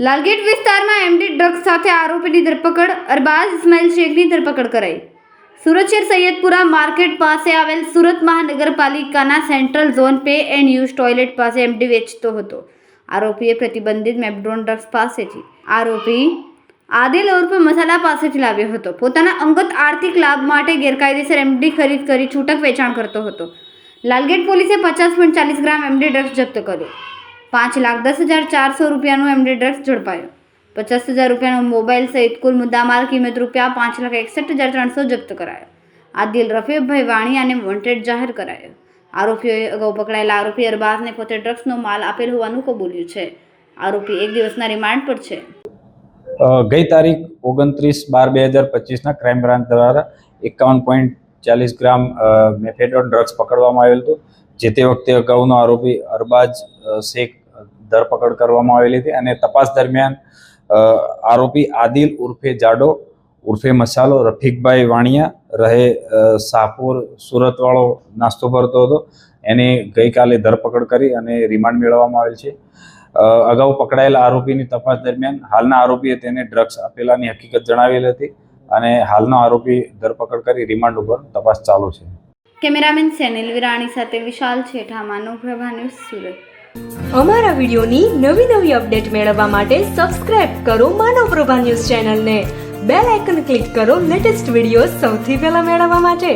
લાલગેટ વિસ્તારમાં MD drugs સાથે આરોપીની ધરપકડ, અરબાઝ ઇસ્માઇલ શેખની ધરપકડ કરાઈ. સુરત શહેર સૈયદપુરા માર્કેટ પાસે આવેલ સુરત મહાનગરપાલિકાના central zone pay and use toilet પાસે એમડી વેચતો હતો. આરોપીએ પ્રતિબંધિત મેપડ્રોન ડ્રગ્સ પાસેથી આરોપી આદિલ ઉર્ફ મસાલા પાસેથી લાવ્યો હતો. પોતાના અંગત આર્થિક લાભ માટે ગેરકાયદેસર એમડી ખરીદ કરી છૂટક વેચાણ કરતો હતો. લાલગેટ પોલીસે પચાસ પોઈન્ટ ચાલીસ ગ્રામ એમડી ડ્રગ્સ જપ્ત કર્યો. પાંચ લાખ દસ હજાર ચારસો રૂપિયાનું એમડી ડ્રગ્સ ઝડપાયો. પચાસ હજાર રૂપિયાનો મોબાઈલ સહિત કુલ મુદ્દામાલ કિંમત રૂપિયા પાંચ લાખ એકસઠ હજાર ત્રણસો જપ્ત કરાયો. આદિલ રફીભાઈ વાણિયાને વોન્ટેડ જાહેર કરાયો. આરોપીઓએ અગાઉ પકડાયેલા આરોપી અરબાઝને પોતે ડ્રગ્સનો માલ આપેલ હોવાનું કબૂલ્યું છે. આરોપી એક દિવસના રિમાન્ડ પર છે. ગઈ તારીખ ઓગણત્રીસ બાર બે હજાર પચીસના ક્રાઇમ બ્રાન્ચ દ્વારા એકાવન પોઈન્ટ ચાલીસ ગ્રામ મેફેડોન ડ્રગ્સ પકડવામાં આવેલ હતું. જે તે વખતે અગાઉનો આરોપી અરબાજ શેખ ધરપકડ કરવામાં આવેલી હતી અને તપાસ દરમિયાન આરોપી આદિલ ઉર્ફે જાડો, ઉર્ફે મસાલો, રફીકભાઈ વાણિયા, રહે શાહપુર સુરતવાળો નાસ્તો ભરતો હતો. એની ગઈકાલે ધરપકડ કરી અને રિમાન્ડ મેળવવામાં આવેલ છે. અગાઉ પકડાયેલા આરોપીની તપાસ દરમિયાન હાલના આરોપીએ તેને ડ્રગ્સ આપેલાની હકીકત જણાવેલ હતી અને હાલનો આરોપી ધરપકડ કરી રિમાન્ડ ઉપર તપાસ ચાલુ છે. કેમેરામેન સેનિલ વિરાણી સાથે વિશાલ છેઠા માનવ પ્રભા ન્યૂઝ સુરત. અમારા વિડીયોની નવી નવી અપડેટ મેળવવા માટે સબસ્ક્રાઇબ કરો માનવ પ્રભા ન્યૂઝ ચેનલને. બેલ આઇકન ક્લિક કરો લેટેસ્ટ વીડિયો સૌથી પહેલા મેળવવા માટે.